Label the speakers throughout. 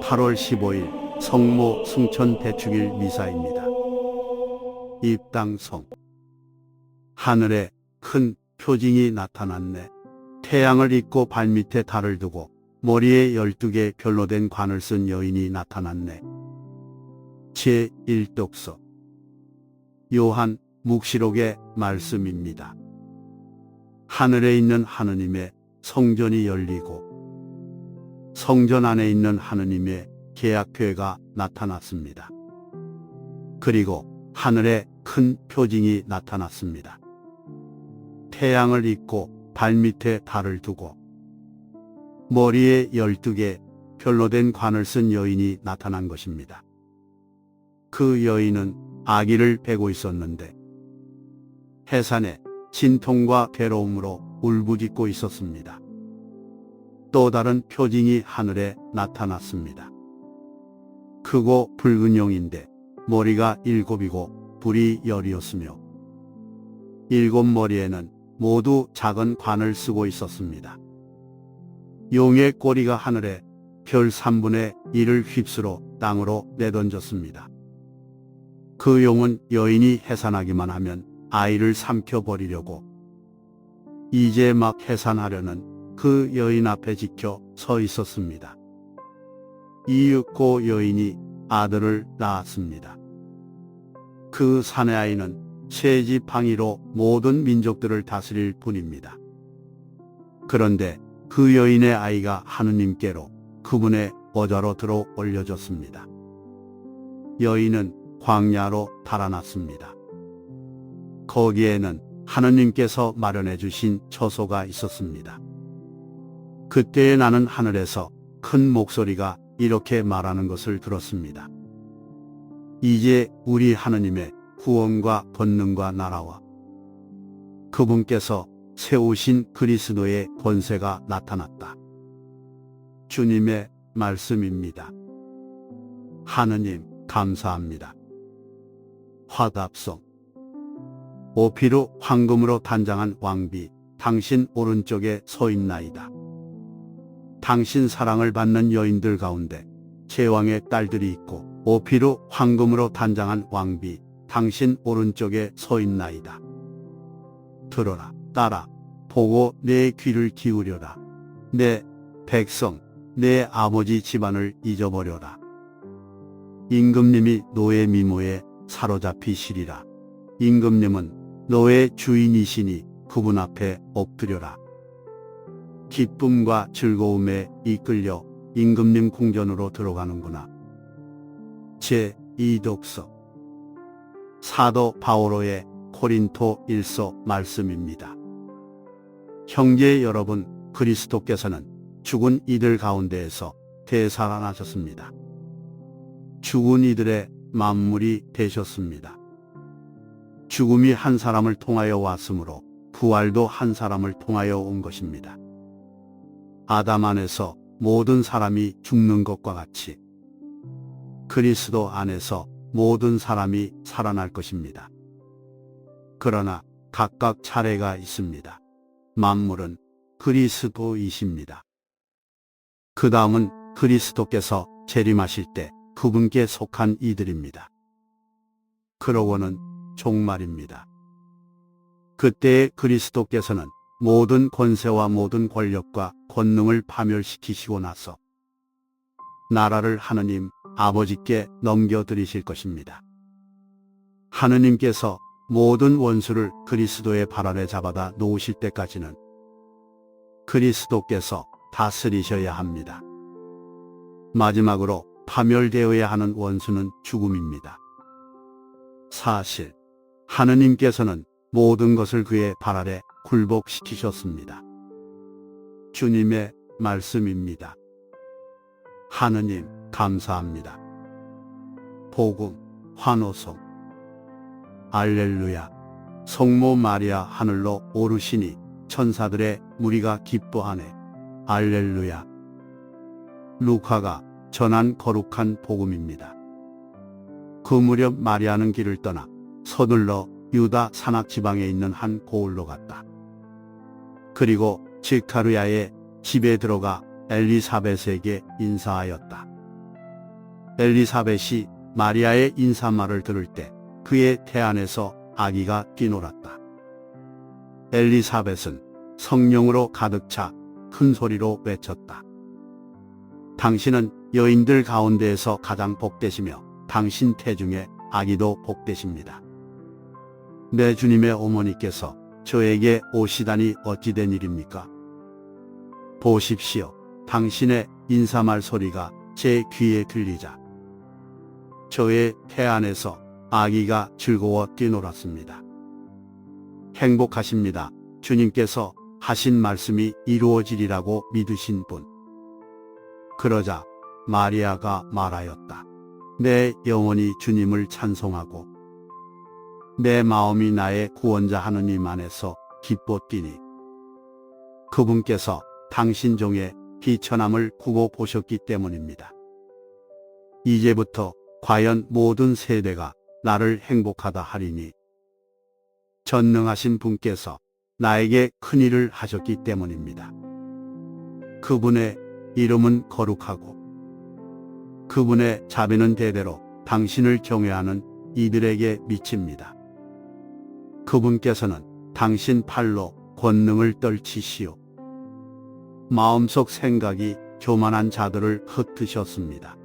Speaker 1: 8월 15일 성모 승천 대축일 미사입니다. 입당성 하늘에 큰 표징이 나타났네. 태양을 잇고 발밑에 달을 두고 머리에 12개 별로 된 관을 쓴 여인이 나타났네. 제1독서 요한 묵시록의 말씀입니다. 하늘에 있는 하느님의 성전이 열리고 성전 안에 있는 하느님의 계약궤가 나타났습니다. 그리고 하늘에 큰 표징이 나타났습니다. 태양을 잇고 발밑에 달을 두고 머리에 12개 별로 된 관을 쓴 여인이 나타난 것입니다. 그 여인은 아기를 베고 있었는데 해산에 진통과 괴로움으로 울부짖고 있었습니다. 또 다른 표징이 하늘에 나타났습니다. 크고 붉은 용인데 머리가 일곱이고 불이 열이었으며 일곱 머리에는 모두 작은 관을 쓰고 있었습니다. 용의 꼬리가 하늘에 별 3분의 1을 휩쓸어 땅으로 내던졌습니다. 그 용은 여인이 해산하기만 하면 아이를 삼켜버리려고 이제 막 해산하려는 그 여인 앞에 지켜 서 있었습니다. 이윽고 여인이 아들을 낳았습니다. 그 사내 아이는 세지팡이로 모든 민족들을 다스릴 뿐입니다. 그런데 그 여인의 아이가 하느님께로 그분의 보좌로 들어 올려졌습니다. 여인은 광야로 달아났습니다. 거기에는 하느님께서 마련해 주신 처소가 있었습니다. 그때에 나는 하늘에서 큰 목소리가 이렇게 말하는 것을 들었습니다. 이제 우리 하느님의 구원과 권능과 나라와 그분께서 세우신 그리스도의 권세가 나타났다. 주님의 말씀입니다. 하느님 감사합니다. 화답성 오피로 황금으로 단장한 왕비 당신 오른쪽에 서 있나이다. 당신 사랑을 받는 여인들 가운데 제왕의 딸들이 있고 오피로 황금으로 단장한 왕비 당신 오른쪽에 서 있나이다. 들어라 따라 보고 내 귀를 기울여라. 내 백성 내 아버지 집안을 잊어버려라. 임금님이 노예 미모에 사로잡히시리라. 임금님은 너의 주인이시니 그분 앞에 엎드려라. 기쁨과 즐거움에 이끌려 임금님 궁전으로 들어가는구나. 제 2독서 사도 바오로의 코린토 1서 말씀입니다. 형제 여러분, 그리스도께서는 죽은 이들 가운데에서 되살아나셨습니다. 죽은 이들의 만물이 되셨습니다. 죽음이 한 사람을 통하여 왔으므로 부활도 한 사람을 통하여 온 것입니다. 아담 안에서 모든 사람이 죽는 것과 같이 그리스도 안에서 모든 사람이 살아날 것입니다. 그러나 각각 차례가 있습니다. 만물은 그리스도이십니다. 그 다음은 그리스도께서 재림하실 때 그분께 속한 이들입니다. 그러고는 종말입니다. 그때에 그리스도께서는 모든 권세와 모든 권력과 권능을 파멸시키시고 나서 나라를 하느님 아버지께 넘겨드리실 것입니다. 하느님께서 모든 원수를 그리스도의 발 아래 잡아다 놓으실 때까지는 그리스도께서 다스리셔야 합니다. 마지막으로 파멸되어야 하는 원수는 죽음입니다. 사실 하느님께서는 모든 것을 그의 발 아래 굴복시키셨습니다. 주님의 말씀입니다. 하느님 감사합니다. 복음 환호성 알렐루야 성모 마리아 하늘로 오르시니 천사들의 무리가 기뻐하네 알렐루야 루카가 전한 거룩한 복음입니다. 그 무렵 마리아는 길을 떠나 서둘러 유다 산악 지방에 있는 한 고을로 갔다. 그리고 지카르야의 집에 들어가 엘리사벳에게 인사하였다. 엘리사벳이 마리아의 인사말을 들을 때 그의 태안에서 아기가 뛰놀았다. 엘리사벳은 성령으로 가득 차 큰 소리로 외쳤다. 당신은 여인들 가운데에서 가장 복되시며 당신 태중에 아기도 복되십니다. 내 주님의 어머니께서 저에게 오시다니 어찌된 일입니까? 보십시오. 당신의 인사말 소리가 제 귀에 들리자 저의 태안에서 아기가 즐거워 뛰놀았습니다. 행복하십니다. 주님께서 하신 말씀이 이루어지리라고 믿으신 분. 그러자 마리아가 말하였다. 내 영혼이 주님을 찬송하고 내 마음이 나의 구원자 하느님 안에서 기뻐 뛰니 그분께서 당신 종의 비천함을 구고 보셨기 때문입니다. 이제부터 과연 모든 세대가 나를 행복하다 하리니 전능하신 분께서 나에게 큰 일을 하셨기 때문입니다. 그분의 이름은 거룩하고 그분의 자비는 대대로 당신을 경외하는 이들에게 미칩니다. 그분께서는 당신 팔로 권능을 떨치시오. 마음속 생각이 교만한 자들을 흩으셨습니다.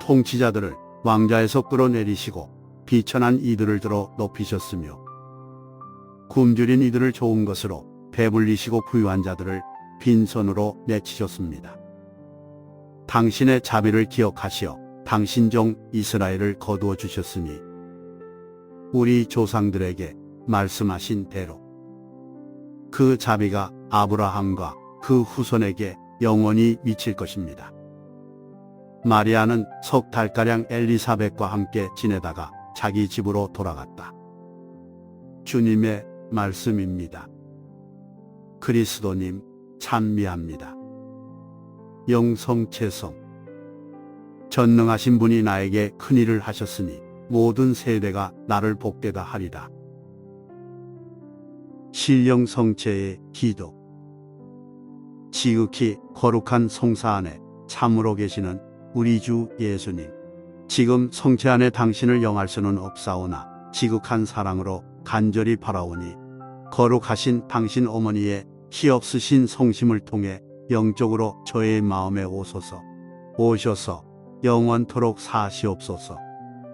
Speaker 1: 통치자들을 왕자에서 끌어내리시고 비천한 이들을 들어 높이셨으며 굶주린 이들을 좋은 것으로 배불리시고 부유한 자들을 빈손으로 내치셨습니다. 당신의 자비를 기억하시어 당신 종 이스라엘을 거두어 주셨으니 우리 조상들에게 말씀하신 대로 그 자비가 아브라함과 그 후손에게 영원히 미칠 것입니다. 마리아는 석 달가량 엘리사벳과 함께 지내다가 자기 집으로 돌아갔다. 주님의 말씀입니다. 그리스도님 찬미합니다. 영성채성 전능하신 분이 나에게 큰 일을 하셨으니 모든 세대가 나를 복되다 하리라. 신령 성체의 기도. 지극히 거룩한 성사 안에 참으로 계시는 우리 주 예수님 지금 성체 안에 당신을 영할 수는 없사오나 지극한 사랑으로 간절히 바라오니 거룩하신 당신 어머니의 희없으신 성심을 통해 영적으로 저의 마음에 오소서. 오셔서 영원토록 사시옵소서